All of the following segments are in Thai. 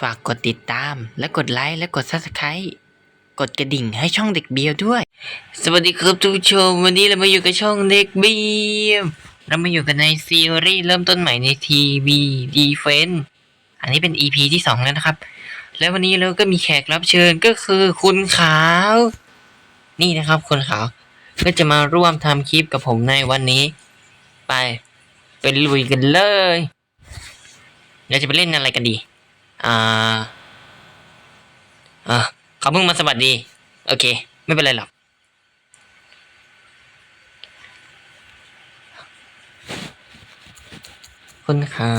ฝากกดติดตาม และกดไลค์และกด Subscribe กดกระดิ่งให้ช่องเด็กเบียวด้วย สวัสดีครับทุกผู้ชม วันนี้เรามาอยู่กับช่องเด็กเบียวเรามาอยู่กันในซีรีส์เริ่มต้นใหม่ในทีวีดีเฟนอันนี้เป็น EP ที่สองแล้วนะครับ แล้ววันนี้เราก็มีแขกรับเชิญก็คือคุณขาว นี่นะครับคุณขาว ก็จะมาร่วมทำคลิปกับผมในวันนี้ ไปเป็นลุยกันเลยเราจะไปเล่นอะไรกันดี อ่าอ่าเขาเพิ่งมาสวัสดี โอเค ไม่เป็นไรหรอกคุณขา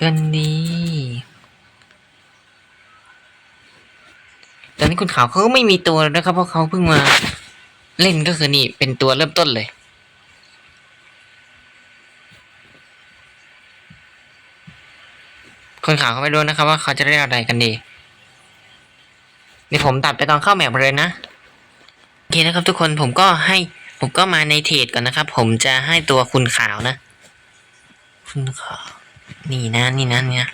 กันดีตอนนี้คุณขาวเขาก็ไม่มีตัวแล้วนะครับเพราะเขาเพิ่งมา เล่นก็คือนี่เป็นตัวเริ่มต้นเลย คนขาวเขาไม่รู้นะครับว่าเขาจะได้อะไรกันดี นี่ผมตัดไปตอนเข้าแมปเลยนะ โอเคนะครับทุกคนผมก็ให้ผมก็มาในเทรดก่อนนะครับ ผมจะให้ตัวคุณขาวนะ คุณขาว นี่นะนี่นะนี่นะ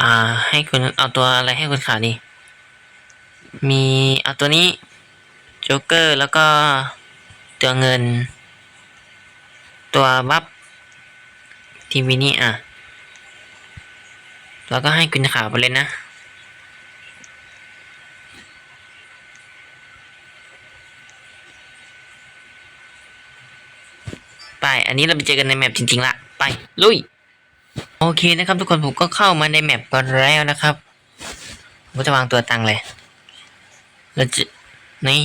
อ่า ให้คุณเอาตัวอะไรให้คุณขาวดี มีเอาตัวนี้โจ๊กเกอร์แล้วก็ตัวเงิน ตัวบัฟ ทีวีนี่อะ แล้วก็ให้คุณขาวไปเลยนะ ไป อันนี้เราไปเจอกันในแมปจริงๆละ ไป ลุย โอเคนะครับทุกคนผมก็เข้ามาในแมปกันแล้วนะครับผมก็จะวางตัวตังเลยเราจะนี่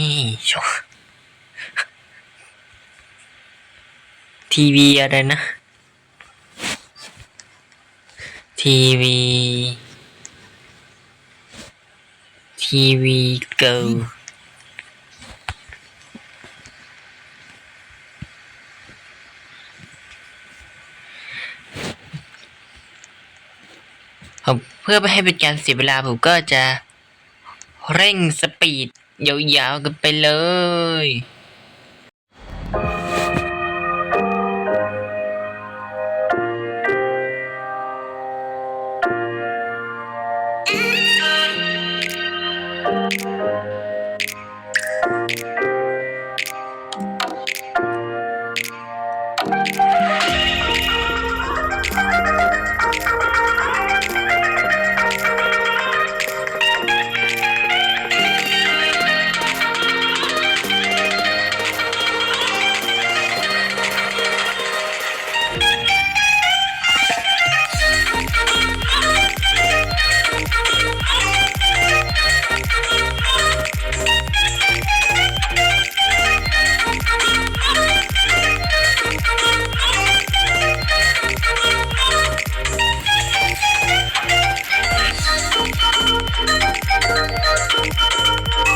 ชทีวีอะไรนะ ทีวี ทีวีเกิลผมเพื่อไม่ให้เป็นการเสียเวลาผมก็จะเร่งสปีดยาวๆกันไปเลย Música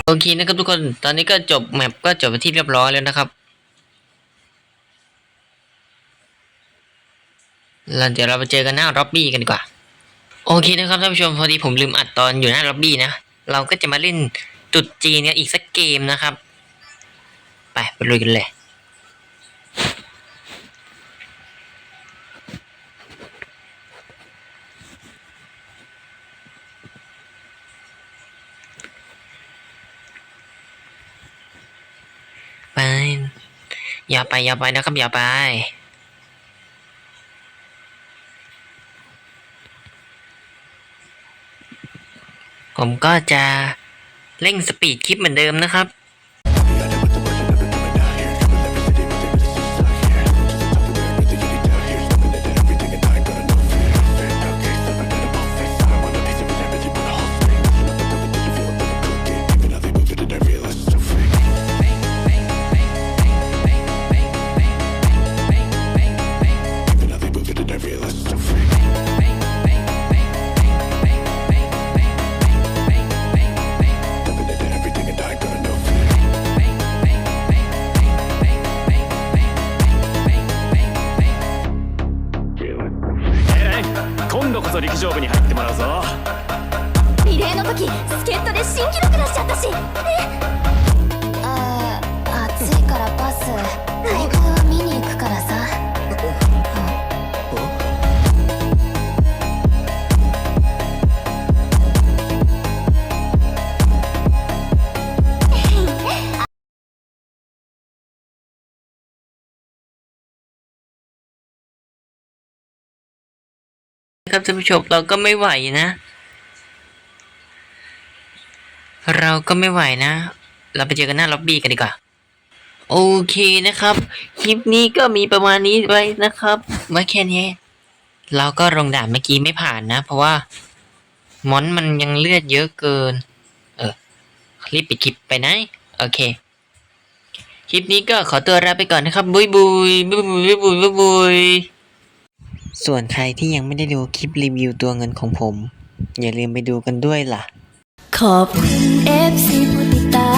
โอเคนะครับทุกคนตอนนี้ก็จบแมปก็จบไปนที่เรียบร้อยแล้วนะครับแล้วเดี๋ยวเราไปเจอกันหน้าล็อบบี้กันดีกว่า โอเคนะครับท่านผู้ชมพอดีผมลืมอัดตอนอยู่หน้าล็อบบี้นะเราก็จะมาเล่นจุดจีนกันอีกสักเกมนะครับ ไปไปลุยกันเลย ไป อย่าไปอย่าไปนะครับอย่าไป ผมก็จะเร่งสปีดคลิปเหมือนเดิมนะครับ 大丈夫に入ってもらうぞ。リレーの時助っ人で新記録出しちゃったし。ねああ暑いからパス。大会は見に行くからさ。 นะครับท่านผู้ชมเราก็ไม่ไหวนะ เราก็ไม่ไหวนะ เราไปเจอกันหน้าล็อบบี้กันดีกว่าโอเคนะครับ คลิปนี้ก็มีประมาณนี้ไว้นะครับไว้แค่นี้ เราก็ลงด่านเมื่อกี้ไม่ผ่านนะ เพราะว่ามอนมันยังเลือดเยอะเกิน เออรีบปิดคลิปไปนะโอเค คลิปนี้ก็ขอตัวลาไปก่อนนะครับบุยบุยบุยบุยบุยบุยบุย ส่วนใครที่ยังไม่ได้ดูคลิปรีวิวตัวเงินของผม อย่าลืมไปดูกันด้วยล่ะ ขอบคุณ FC ผู้ติดตา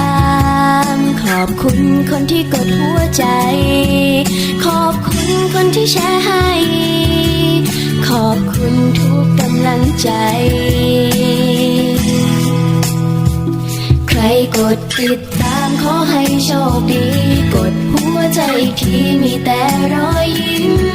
ม ขอบคุณคนที่กดหัวใจ ขอบคุณคนที่แชร์ให้ ขอบคุณทุกกำลังใจ ใครกดติดตามขอให้โชคดี กดหัวใจอีกทีมีแต่รอยยิ้ม